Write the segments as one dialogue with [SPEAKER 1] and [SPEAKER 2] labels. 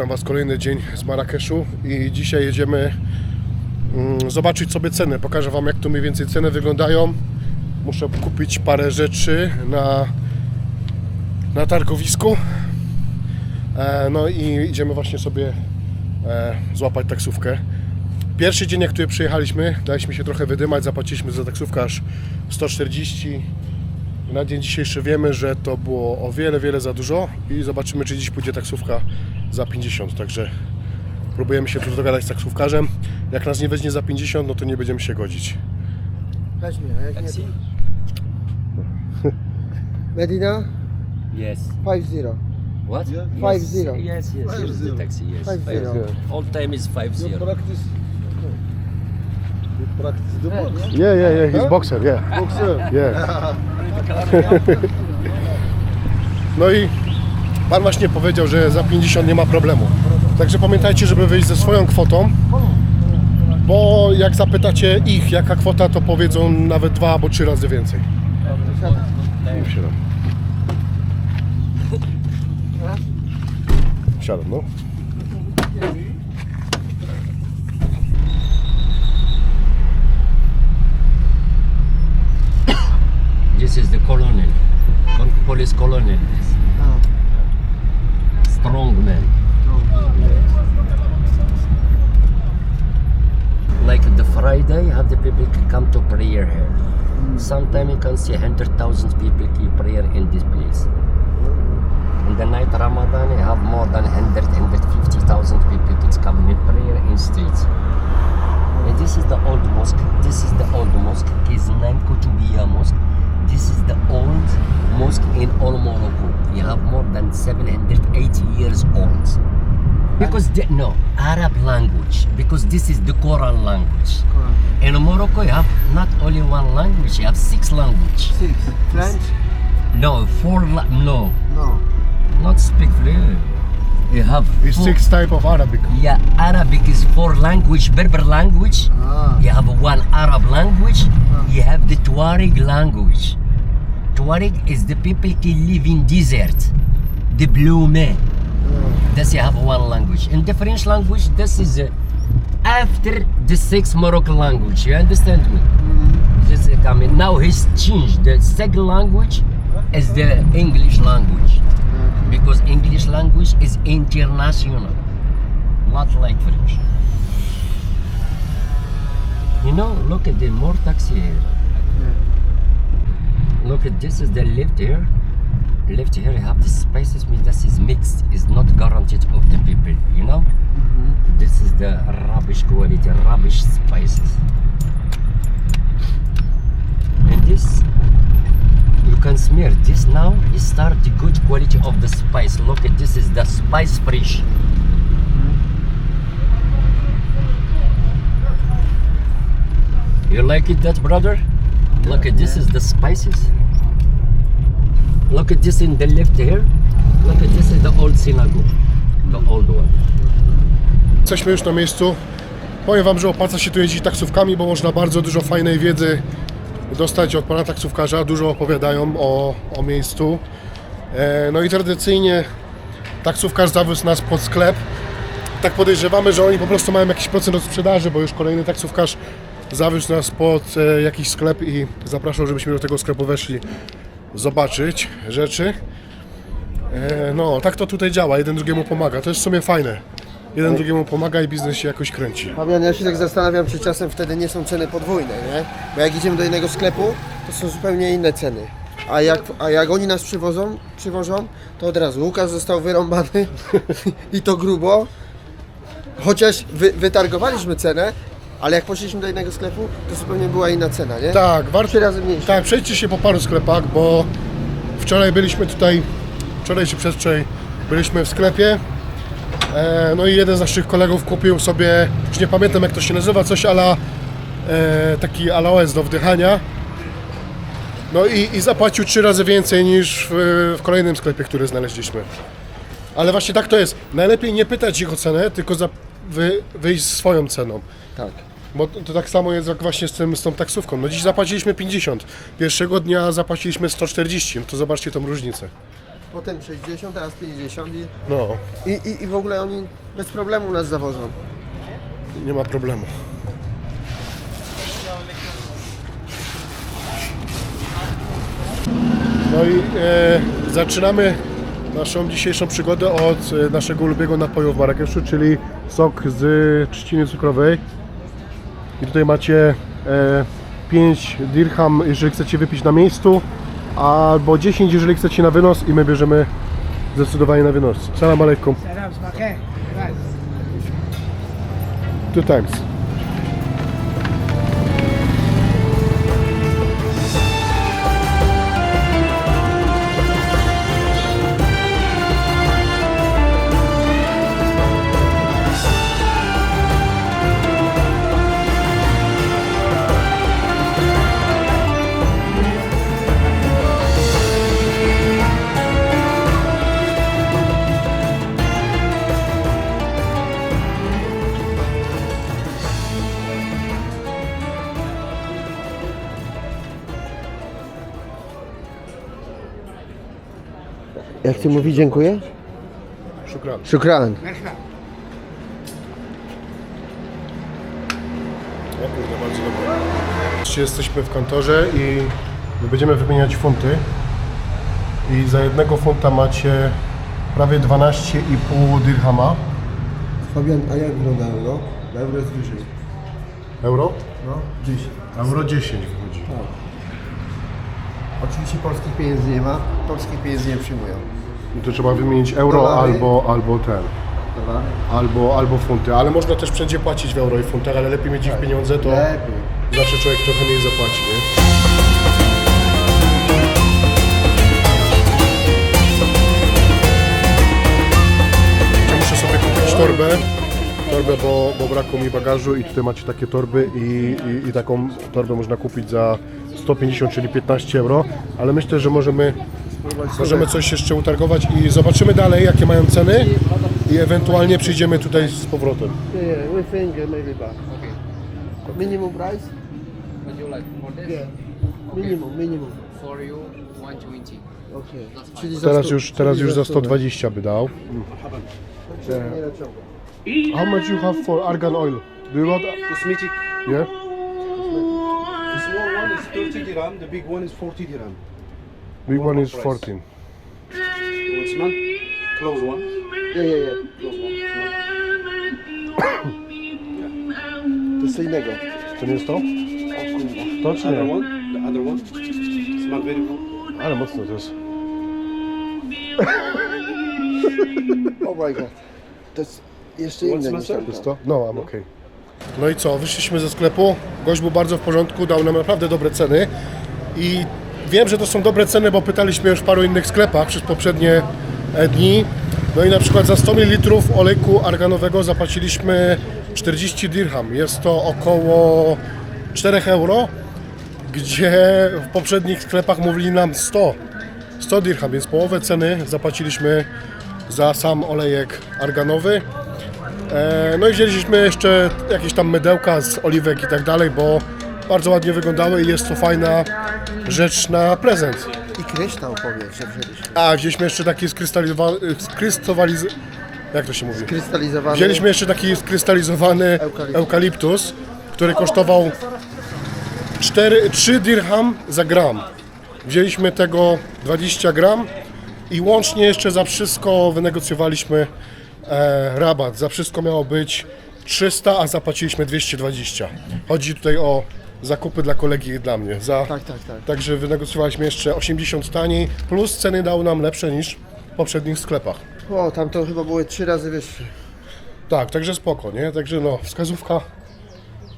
[SPEAKER 1] witam Was kolejny dzień z Marrakeszu i dzisiaj jedziemy mm, zobaczyć sobie ceny. Pokażę Wam jak tu mniej więcej ceny wyglądają. Muszę kupić parę rzeczy na, na targowisku. E, no i idziemy właśnie sobie e, złapać taksówkę. Pierwszy dzień jak tu przyjechaliśmy, daliśmy się trochę wydymać, zapłaciliśmy za taksówkę aż 140 na dzień dzisiejszy wiemy, że to było o wiele, wiele za dużo i zobaczymy, czy dziś pójdzie taksówka za 50. Także próbujemy się tu dogadać z taksówkarzem. Jak nas nie weźmie za 50, no to nie będziemy się godzić.
[SPEAKER 2] Weź mnie, a jak nie to... Medina
[SPEAKER 3] Yes.
[SPEAKER 2] 5-0.
[SPEAKER 3] What?
[SPEAKER 2] Five
[SPEAKER 3] yes.
[SPEAKER 2] zero.
[SPEAKER 3] Yes, yes.
[SPEAKER 4] Five
[SPEAKER 3] Here's
[SPEAKER 4] zero.
[SPEAKER 3] the taxi. Yes.
[SPEAKER 2] Five
[SPEAKER 3] Five
[SPEAKER 2] zero.
[SPEAKER 3] zero. All time is five
[SPEAKER 4] You practice. The box.
[SPEAKER 1] Yeah, yeah, yeah, he's boxer, yeah.
[SPEAKER 4] Boxer.
[SPEAKER 1] yeah. No i pan właśnie powiedział, że za 50 nie ma problemu. Także pamiętajcie, żeby wyjść ze swoją kwotą, bo jak zapytacie ich, jaka kwota, to powiedzą nawet dwa albo trzy razy więcej. Siadam. Siadam, no.
[SPEAKER 3] This is the colonel. Police colonel. Ah. Strong man. Like the Friday, have the people come to prayer here. Hmm. Sometimes you can see hundred thousand people keep prayer in this place. Hmm. In the night Ramadan, you have more than 100, 150,000 people that's coming in prayer in streets. And this is the old mosque. This is the old mosque. His name Kutubiya Mosque. This is the old mosque in all Morocco. You have more than 780 years old. Because the, no Arab language. Because this is the Quran language. In Morocco, you have not only one language. You have six language.
[SPEAKER 2] Six. French?
[SPEAKER 3] No, four. No,
[SPEAKER 2] No.
[SPEAKER 3] not speak fluent. You have
[SPEAKER 1] It's
[SPEAKER 3] four-
[SPEAKER 1] six type of Arabic.
[SPEAKER 3] Yeah, Arabic is four language, Berber language.
[SPEAKER 2] Ah.
[SPEAKER 3] You have one Arab language. You have the Tuareg language. Tuareg is the people who live in desert, the blue men. That's you have one language. In the French language, this is uh, after the six Moroccan language. You understand me? This is coming. Now he's changed. The second language is the English language because English language is international, not like French. You know, look at the more taxi here. Look at this is the lift here. Lift here, you have the spaces, means this is mixed, is not guaranteed of the people, you know? Mm-hmm. This is the rubbish quality, rubbish spices. And this, can smear this now, you start the good quality of the spice. Look at this is the spice fresh. You like it that brother? Look at this is the spices. Look at this in the left here. Look at this is the old synagogue. The old one.
[SPEAKER 1] Jesteśmy już na miejscu. Powiem Wam, że opłaca się tu jeździć taksówkami, bo można bardzo dużo fajnej wiedzy dostać od pana taksówkarza. Dużo opowiadają o, o miejscu. E, no i tradycyjnie taksówkarz zawiózł nas pod sklep. Tak podejrzewamy, że oni po prostu mają jakiś procent od sprzedaży, bo już kolejny taksówkarz zawiózł nas pod e, jakiś sklep i zapraszał, żebyśmy do tego sklepu weszli zobaczyć rzeczy. E, no, tak to tutaj działa, jeden drugiemu pomaga. To jest w sumie fajne. Jeden drugiemu pomaga i biznes się jakoś kręci.
[SPEAKER 2] Fabian, ja się tak zastanawiam, czy czasem wtedy nie są ceny podwójne, nie? Bo jak idziemy do innego sklepu, to są zupełnie inne ceny. A jak, a jak oni nas przywożą, przywożą, to od razu Łukasz został wyrąbany i to grubo. Chociaż wy, wytargowaliśmy cenę, ale jak poszliśmy do innego sklepu, to zupełnie była inna cena, nie?
[SPEAKER 1] Tak, warto.
[SPEAKER 2] Trzy razy mniejsza.
[SPEAKER 1] Tak, przejdźcie się po paru sklepach, bo wczoraj byliśmy tutaj, wczoraj czy przedwczoraj byliśmy w sklepie. E, no i jeden z naszych kolegów kupił sobie, już nie pamiętam jak to się nazywa, coś ala e, taki aloes do wdychania. No i, i zapłacił trzy razy więcej niż w, w kolejnym sklepie, który znaleźliśmy. Ale właśnie tak to jest. Najlepiej nie pytać ich o cenę, tylko za, wy, wyjść swoją ceną.
[SPEAKER 2] Tak.
[SPEAKER 1] Bo to to tak samo jest jak właśnie z, tym, z tą taksówką. No dziś zapłaciliśmy 50, pierwszego dnia zapłaciliśmy 140, no to zobaczcie tą różnicę.
[SPEAKER 2] Potem 60, teraz 50 i,
[SPEAKER 1] No,
[SPEAKER 2] i, i, i w ogóle oni bez problemu nas zawożą.
[SPEAKER 1] nie ma problemu. No i e, zaczynamy naszą dzisiejszą przygodę od e, naszego ulubionego napoju w Marrakeszu, czyli sok z trzciny cukrowej. I tutaj macie e, 5 dirham, jeżeli chcecie wypić na miejscu, albo 10, jeżeli chcecie na wynos i my bierzemy zdecydowanie na wynos. Salam alaikum.
[SPEAKER 5] Salam.
[SPEAKER 1] Two times.
[SPEAKER 2] Jak ty mówi dziękuję?
[SPEAKER 1] Szukran.
[SPEAKER 2] Szukran.
[SPEAKER 1] O kurde, bardzo dobre. Dzisiaj Jesteśmy w kantorze i my będziemy wymieniać funty. I za jednego funta macie prawie 12,5 dirhama.
[SPEAKER 2] Fabian, a jak wygląda euro? Euro jest wyżej.
[SPEAKER 1] Euro?
[SPEAKER 2] No, 10.
[SPEAKER 1] Euro 10 wychodzi.
[SPEAKER 2] Oczywiście polskich pieniędzy nie ma, polskich pieniędzy nie przyjmują.
[SPEAKER 1] I to trzeba wymienić euro
[SPEAKER 2] Dolary.
[SPEAKER 1] albo, albo ten. Albo, albo funty. Ale można też wszędzie płacić w euro i funtach, ale lepiej mieć ich pieniądze, to
[SPEAKER 2] Lepiej.
[SPEAKER 1] zawsze człowiek trochę mniej zapłaci, nie? Muszę sobie kupić torbę, torbę bo, bo brakło mi bagażu i tutaj macie takie torby i, i, i taką torbę można kupić za 150, czyli 15 euro, ale myślę, że możemy, możemy coś jeszcze utargować i zobaczymy dalej, jakie mają ceny i ewentualnie przyjdziemy tutaj z powrotem.
[SPEAKER 2] Yeah, yeah, we think uh, maybe back. Okay. Minimum price?
[SPEAKER 6] Would you like for this?
[SPEAKER 2] Yeah. Minimum, minimum.
[SPEAKER 6] For you, 120.
[SPEAKER 2] Okay. Czyli za
[SPEAKER 1] Teraz już, teraz
[SPEAKER 2] czyli
[SPEAKER 1] już za
[SPEAKER 2] stówę.
[SPEAKER 1] 120 by dał.
[SPEAKER 2] Nie naciągam.
[SPEAKER 1] How much you have for argan oil? Do you want?
[SPEAKER 4] Cosmetic.
[SPEAKER 1] Yeah?
[SPEAKER 4] The small one is 30 dirham, the big one is 40 dirham.
[SPEAKER 1] Big one is
[SPEAKER 4] Price.
[SPEAKER 1] 14.
[SPEAKER 4] You want smell? Close one.
[SPEAKER 2] Nie, nie, nie.
[SPEAKER 4] Close one.
[SPEAKER 2] To jest co innego.
[SPEAKER 1] To nie jest to?
[SPEAKER 2] O kurwa.
[SPEAKER 1] To czy
[SPEAKER 4] Other
[SPEAKER 1] nie?
[SPEAKER 4] one. The other one. Smell very good.
[SPEAKER 1] Ale mocno to jest.
[SPEAKER 2] Oh my god. To jest jeszcze
[SPEAKER 4] What's
[SPEAKER 2] inne
[SPEAKER 4] my
[SPEAKER 2] niż
[SPEAKER 4] sir?
[SPEAKER 2] tamto.
[SPEAKER 1] Jest to? No, I'm okay. No i co, wyszliśmy ze sklepu, gość był bardzo w porządku, dał nam naprawdę dobre ceny i wiem, że to są dobre ceny, bo pytaliśmy już w paru innych sklepach przez poprzednie e, dni. No i na przykład za 100 ml olejku arganowego zapłaciliśmy 40 dirham. Jest to około 4 euro, gdzie w poprzednich sklepach mówili nam 100. 100 dirham, więc połowę ceny zapłaciliśmy za sam olejek arganowy. E, No i wzięliśmy jeszcze jakieś tam mydełka z oliwek i tak dalej, bo bardzo ładnie wyglądały i jest to fajna rzecz na prezent.
[SPEAKER 2] I kryształ powiedz, że wzięliśmy.
[SPEAKER 1] A, wzięliśmy jeszcze taki skrystalizowany, skrystaliz... jak to się mówi?
[SPEAKER 2] Krystalizowany.
[SPEAKER 1] Wzięliśmy jeszcze taki skrystalizowany
[SPEAKER 2] Eukaliptus.
[SPEAKER 1] eukaliptus, który kosztował 4, 3 dirham za gram. Wzięliśmy tego 20 gram i łącznie jeszcze za wszystko wynegocjowaliśmy e, rabat. Za wszystko miało być 300, a zapłaciliśmy 220. Chodzi tutaj o zakupy dla kolegi i dla mnie. Za,
[SPEAKER 2] Tak, tak, tak.
[SPEAKER 1] Także wynegocjowaliśmy jeszcze 80 taniej, plus ceny dał nam lepsze niż w poprzednich sklepach.
[SPEAKER 2] O, tam to chyba były trzy razy wyższe.
[SPEAKER 1] Tak, także spoko, nie? Także no, wskazówka.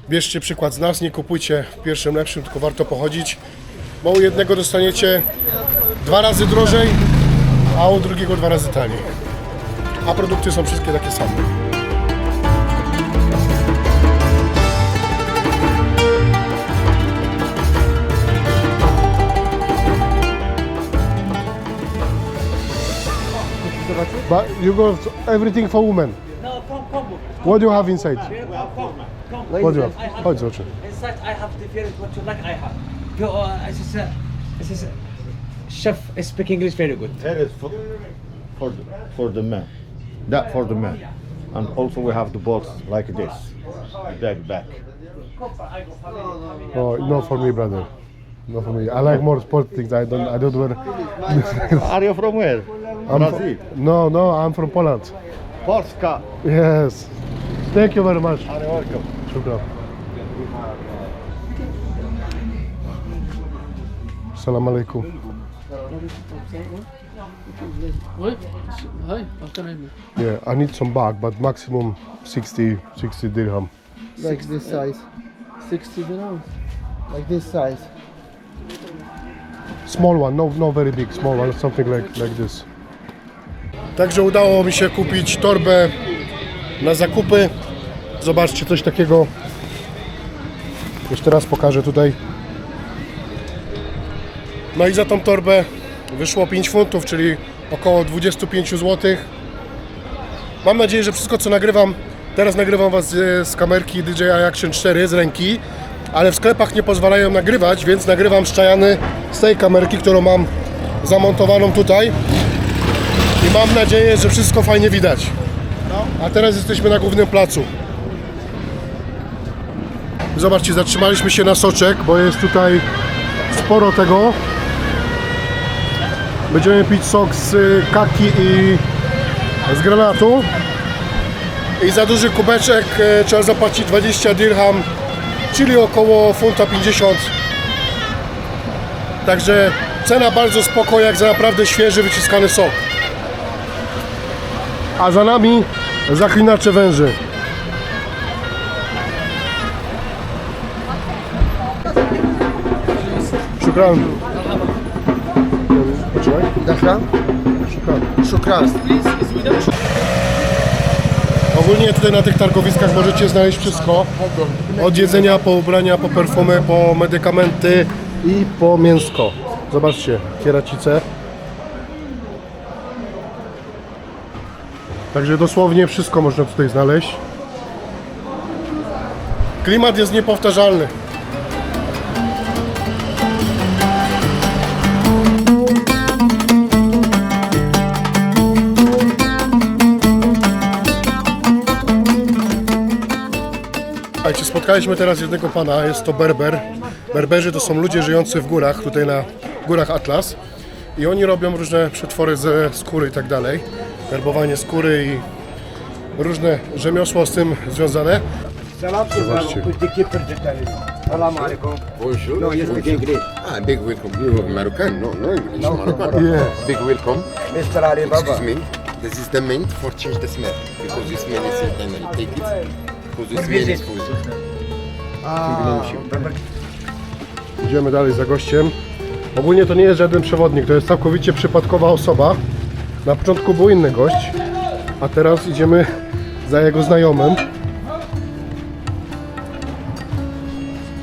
[SPEAKER 1] Bierzcie przykład z nas, nie kupujcie w pierwszym lepszym, tylko warto pochodzić, bo u jednego dostaniecie dwa razy drożej, a u drugiego dwa razy taniej. A produkty są wszystkie takie same. But you got everything for women.
[SPEAKER 5] No, come, come.
[SPEAKER 1] What do you have inside?
[SPEAKER 5] Come, come.
[SPEAKER 1] What do you have? Chodź, zobaczy.
[SPEAKER 5] Inside I have different what you like I have. Go, uh, this is a, this is a chef speak English very good.
[SPEAKER 7] That is for, for, the, for the men. That for the men. And also we have the box like this. Back, back.
[SPEAKER 1] No, not for me, brother. Not for me. I like more sport things. I don't. I don't wear.
[SPEAKER 7] Are you from where?
[SPEAKER 1] I'm
[SPEAKER 7] Brazil.
[SPEAKER 1] no, no. I'm from Poland.
[SPEAKER 7] Polska.
[SPEAKER 1] Yes. Thank you very much.
[SPEAKER 7] Are you welcome.
[SPEAKER 1] Shukran. Salam alaikum.
[SPEAKER 8] What? Hi, how can I help you?
[SPEAKER 1] Yeah, I need some bag, but maximum 60, 60 dirham.
[SPEAKER 2] Like this size.
[SPEAKER 8] 60 dirhams.
[SPEAKER 2] Like this size.
[SPEAKER 1] Small one, no, no very big, small one, something like, like this. Także udało mi się kupić torbę na zakupy. Zobaczcie, coś takiego. Jeszcze raz pokażę tutaj. No i za tą torbę wyszło 5 funtów, czyli około 25 zł. Mam nadzieję, że wszystko co nagrywam, teraz nagrywam Was z, kamerki DJI Action 4 z ręki, ale w sklepach nie pozwalają nagrywać, więc nagrywam szczajany z tej kamerki, którą mam zamontowaną tutaj. I mam nadzieję, że wszystko fajnie widać. A teraz jesteśmy na głównym placu. Zobaczcie, zatrzymaliśmy się na soczek, bo jest tutaj sporo tego. Będziemy pić sok z y, kaki i z granatu. I za duży kubeczek e, trzeba zapłacić 20 dirham, czyli około funta 50. Także cena bardzo spoko, jak za naprawdę świeży, wyciskany sok. A za nami zaklinacze węży. Szukran. Poczekaj.
[SPEAKER 2] Dachra?
[SPEAKER 1] Szukran.
[SPEAKER 2] Szukran.
[SPEAKER 1] Ogólnie tutaj na tych targowiskach możecie znaleźć wszystko. Od jedzenia, po ubrania, po perfumy, po medykamenty i po mięsko. Zobaczcie, kieracice. Także dosłownie wszystko można tutaj znaleźć. Klimat jest niepowtarzalny. Spotkaliśmy teraz jednego pana, jest to Berber. Berberzy to są ludzie żyjący w górach, tutaj na górach Atlas. I oni robią różne przetwory ze skóry i tak dalej. Werbowanie skóry i różne rzemiosło z tym związane. Zobaczcie.
[SPEAKER 9] Bonjour. No, you speak English. Ah, big welcome. You are Moroccan? No, no English. Moroccan.
[SPEAKER 1] Yeah.
[SPEAKER 9] Big welcome. Mr. Alibaba. Excuse me. This is the mint for change the smell because this smell is internal. Take it. Because this smell is food.
[SPEAKER 1] Idziemy dalej za gościem. Ogólnie to nie jest żaden przewodnik, to jest całkowicie przypadkowa osoba. Na początku był inny gość, a teraz idziemy za jego znajomym.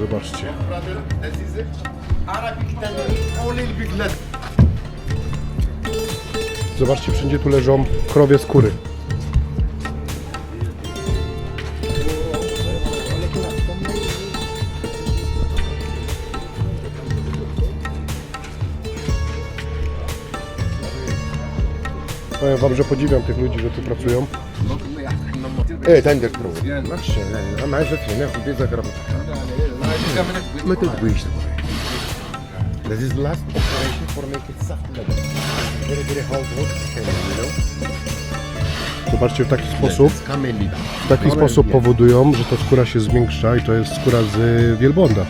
[SPEAKER 1] Zobaczcie. Zobaczcie, wszędzie tu leżą krowie skóry. Powiem wam, że podziwiam tych ludzi, że tu pracują.
[SPEAKER 9] Ej, tender próbuj. Masz, a masz, że ty, nie, chudie za grabę. Tak. My to wyjść. This is last operation for making soft leather. Very, very hard work, you know?
[SPEAKER 1] Zobaczcie, w taki sposób, w taki sposób powodują, że ta skóra się zwiększa i to jest skóra z y,
[SPEAKER 9] wielbłąda.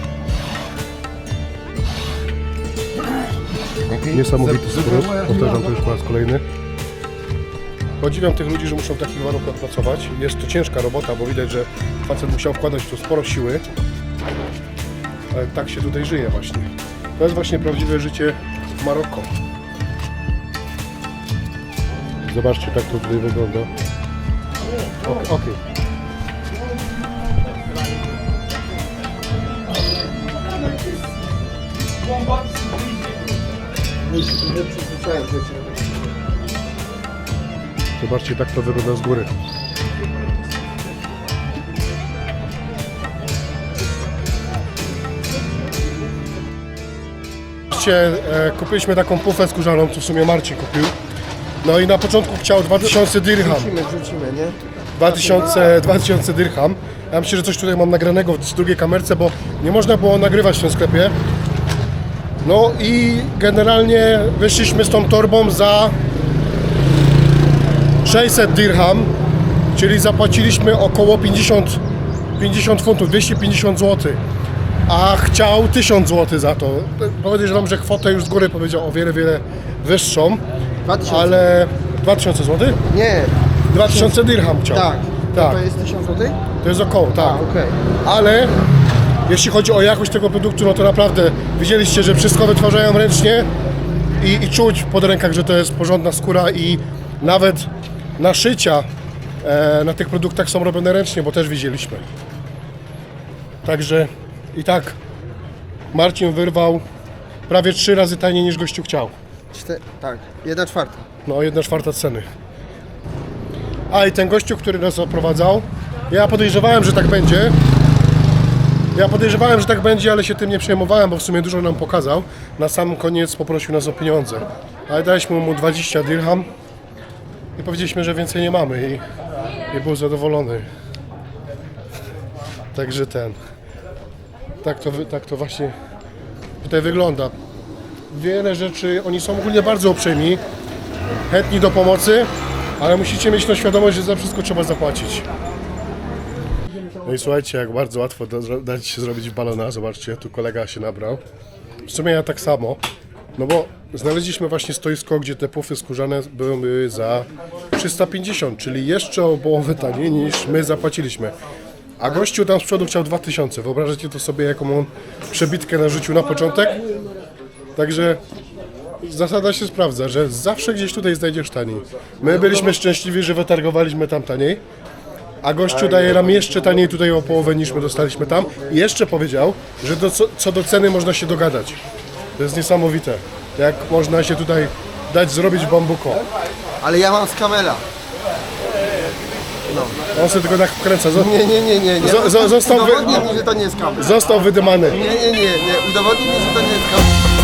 [SPEAKER 1] Niesamowity skrót, powtarzam to już po raz kolejny. Podziwiam tych ludzi, że muszą w takich warunkach pracować. Jest to ciężka robota, bo widać, że facet musiał wkładać tu sporo siły. Ale tak się tutaj żyje właśnie. To jest właśnie prawdziwe życie w Maroko. Zobaczcie, tak to tutaj wygląda. Okej.
[SPEAKER 2] Nie przyzwyczaiłem się.
[SPEAKER 1] Zobaczcie, tak to wygląda z góry. e, kupiliśmy taką pufę skórzaną, tu w sumie Marcin kupił. No i na początku chciał 2000 dirham.
[SPEAKER 2] Wrzucimy, wrzucimy, nie?
[SPEAKER 1] 2000, 2000 dirham. Ja myślę, że coś tutaj mam nagranego w drugiej kamerce, bo nie można było nagrywać w tym sklepie. No i generalnie wyszliśmy z tą torbą za 600 dirham, czyli zapłaciliśmy około 50, 50 funtów, 250 zł. A chciał 1000 zł za to. Podejrzewam, że kwotę już z góry powiedział o wiele, wiele wyższą,
[SPEAKER 2] 2000.
[SPEAKER 1] ale 2000 zł?
[SPEAKER 2] Nie,
[SPEAKER 1] 2000 dirham chciał.
[SPEAKER 2] tak.
[SPEAKER 1] Tak.
[SPEAKER 2] To jest 1000 zł?
[SPEAKER 1] To jest około, tak.
[SPEAKER 2] A, okej.
[SPEAKER 1] Ale jeśli chodzi o jakość tego produktu, no to naprawdę widzieliście, że wszystko wytwarzają ręcznie i, i czuć pod rękach, że to jest porządna skóra i nawet naszycia e, na tych produktach są robione ręcznie, bo też widzieliśmy. Także i tak Marcin wyrwał prawie trzy razy taniej niż gościu chciał.
[SPEAKER 2] Tak, jedna czwarta.
[SPEAKER 1] No, jedna czwarta ceny. A i ten gościu, który nas oprowadzał, ja podejrzewałem, że tak będzie. Ja podejrzewałem, że tak będzie, ale się tym nie przejmowałem, bo w sumie dużo nam pokazał. Na sam koniec poprosił nas o pieniądze. Ale daliśmy mu 20 dirham i powiedzieliśmy, że więcej nie mamy i, i był zadowolony. Także ten. Tak to, tak to właśnie tutaj wygląda. Wiele rzeczy, oni są ogólnie bardzo uprzejmi chętni do pomocy, ale musicie mieć tą świadomość, że za wszystko trzeba zapłacić. No i słuchajcie, jak bardzo łatwo da, dać się zrobić balona. Zobaczcie, tu kolega się nabrał. W sumie ja tak samo, no bo znaleźliśmy właśnie stoisko, gdzie te pufy skórzane były za 350, czyli jeszcze o połowę taniej niż my zapłaciliśmy. A gościu tam z przodu chciał 2000. Wyobrażacie to sobie, jaką on przebitkę narzucił na początek? Także zasada się sprawdza, że zawsze gdzieś tutaj znajdziesz taniej. My byliśmy szczęśliwi, że wytargowaliśmy tam taniej, a gościu daje nam jeszcze taniej tutaj o połowę niż my dostaliśmy tam. I jeszcze powiedział, że do, co, co do ceny można się dogadać. To jest niesamowite, jak można się tutaj dać zrobić bambuko.
[SPEAKER 2] Ale ja mam z kamela.
[SPEAKER 1] On sobie tylko tak wkręca. Zo-
[SPEAKER 2] Nie, nie, nie, nie. nie.
[SPEAKER 1] Zo- zo- został wy-
[SPEAKER 2] Udowodnij mi, że to nie jest kamel.
[SPEAKER 1] został wydymany.
[SPEAKER 2] Nie, nie, nie, nie. Udowodnij mi, że to nie jest kamel.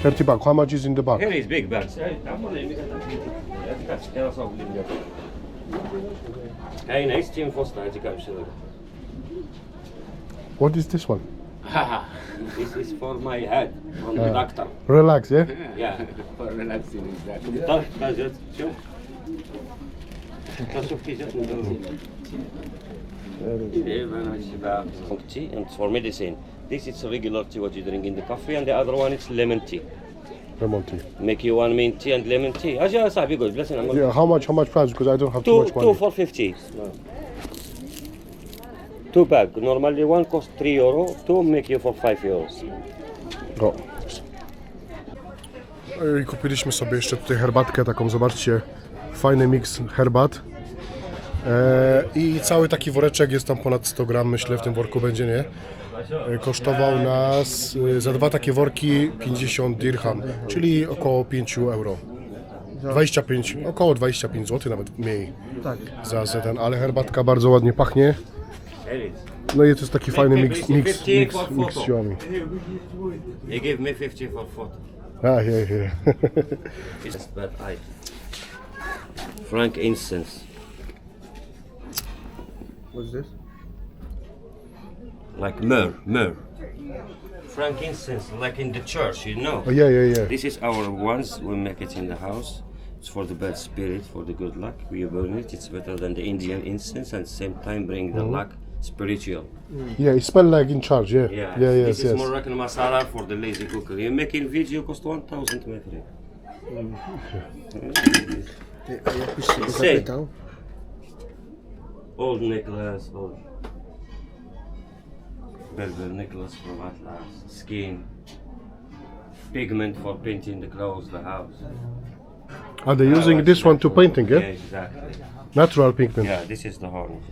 [SPEAKER 1] Thirty. Thirty back. How much is in the bag?
[SPEAKER 10] Here is big bags. Hej, nej, z czym fosta, ciekawe się tego.
[SPEAKER 1] What is this one?
[SPEAKER 10] This is for my head, from the doctor.
[SPEAKER 1] Relax, yeah?
[SPEAKER 10] Yeah.
[SPEAKER 6] For relaxing is that.
[SPEAKER 10] To, to jest, co? To są jakieś tea and for medicine. This is regular tea what you drink in the coffee and the other one is lemon tea.
[SPEAKER 1] Lemon tea.
[SPEAKER 10] Make you one mint tea and lemon tea. Aja sabi good. Listen, I'm
[SPEAKER 1] Yeah, how much? How much price? Because I don't have too
[SPEAKER 10] Two,
[SPEAKER 1] much
[SPEAKER 10] two
[SPEAKER 1] money.
[SPEAKER 10] for 50. Two bag. Normally one cost 3 euro, two make you for 5 euros.
[SPEAKER 1] O. I kupiliśmy sobie jeszcze tutaj herbatkę taką, zobaczcie, fajny miks herbat. E, I cały taki woreczek jest tam ponad 100 gram, myślę, w tym worku będzie, nie? E, kosztował nas e, za dwa takie worki 50 dirham, czyli około 5 euro. 25, około 25 zł, nawet mniej
[SPEAKER 2] Tak.
[SPEAKER 1] za, za ten, ale herbatka bardzo ładnie pachnie. No i to jest taki fajny miks, miks, miks, miks z siłami.
[SPEAKER 10] He gave me 50 for photo.
[SPEAKER 1] A, je, je.
[SPEAKER 10] It's bad eye. Frank incense.
[SPEAKER 2] What's this?
[SPEAKER 10] Like myrrh, myrrh. Frankincense, like in the church, you know.
[SPEAKER 1] Oh, yeah, yeah, yeah.
[SPEAKER 10] This is our ones, we make it in the house. It's for the bad spirit, for the good luck. We burn it, it's better than the Indian incense and same time bring the mm-hmm. luck spiritual. Mm.
[SPEAKER 1] Yeah, it smell like in charge, yeah.
[SPEAKER 10] Yeah,
[SPEAKER 1] Yeah, yes,
[SPEAKER 10] this is
[SPEAKER 1] yes.
[SPEAKER 10] Moroccan masala for the lazy cooker. You making video cost 1000 metri.
[SPEAKER 2] Ty, a jakbyś się
[SPEAKER 10] Say. Old necklace, old Berber Nicholas from Atlas, skin, pigment for painting the clothes, the house.
[SPEAKER 1] Are they using this one to painting,
[SPEAKER 10] Yeah,
[SPEAKER 1] yeah?
[SPEAKER 10] exactly.
[SPEAKER 1] Natural pigment.
[SPEAKER 10] Yeah, this is the horn.